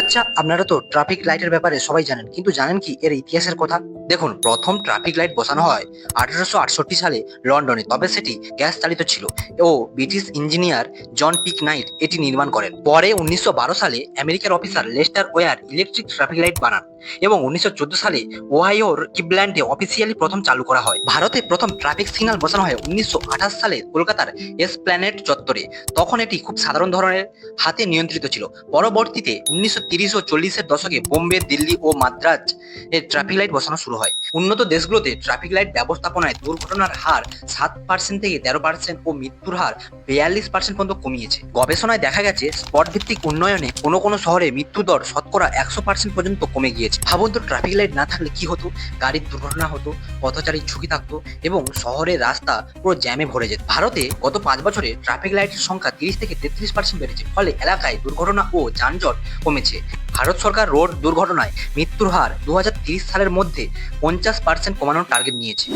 আচ্ছা আপনারা তো ট্রাফিক লাইটের ব্যাপারে সবাই জানেন, কিন্তু জানেন কি এর ইতিহাসের কথা? দেখুন, প্রথম ট্রাফিক লাইট বসানো হয় আঠারোশো আটষট্টি সালে লন্ডনে, তবে সেটি গ্যাস চালিত ছিল। ও British engineer John Peake Knight এটি নির্মাণ করেন। পরে উনিশশো বারো সালে আমেরিকার officer Lester Wire electric traffic light বানান এবং উনিশশো চোদ্দ সালে ওহাইওর কিবল্যান্ডে অফিসিয়ালি প্রথম চালু করা হয়। ভারতে প্রথম ট্রাফিক সিগন্যাল বসানো হয় উনিশশো আঠাশ সালে কলকাতার এসপ্ল্যানেট চত্বরে। তখন এটি খুব সাধারণ ধরনের, হাতে নিয়ন্ত্রিত ছিল। পরবর্তীতে উনিশশো তিরিশ ও চল্লিশের দশকে বোম্বে দিল্লি ও মাদ্রাজ এর ট্রাফিক লাইট বসানো শুরু হয়। উন্নত দেশগুলোতে ট্রাফিক লাইট ব্যবস্থাপনায় দুর্ঘটনার হার সাত পার্সেন্ট থেকে তেরো পার্সেন্ট ও মৃত্যুর হার বিয়াল্লিশ পার্সেন্ট পর্যন্ত কমিয়েছে। গবেষণায় দেখা গেছে স্পট ভিত্তিক উন্নয়নে কোনো কোনো শহরে মৃত্যু দর শতকরা একশো পার্সেন্ট পর্যন্ত কমে গিয়েছে। ভাবুন তো ট্রাফিক লাইট না থাকলে কি হতো? গাড়ির দুর্ঘটনা হতো পথচারীর ঝুঁকি থাকতো এবং শহরের রাস্তা পুরো জ্যামে ভরে যেত। ভারতে গত পাঁচ বছরে ট্রাফিক লাইটের সংখ্যা তিরিশ থেকে তেত্রিশ পার্সেন্ট বেড়েছে, ফলে এলাকায় দুর্ঘটনা ও যানজট কমেছে। ভারত সরকার রোড দুর্ঘটনায় মৃত্যুর হার দু সালের মধ্যে পঞ্চাশ পার্সেন্ট কমানোর টার্গেট নিয়েছে।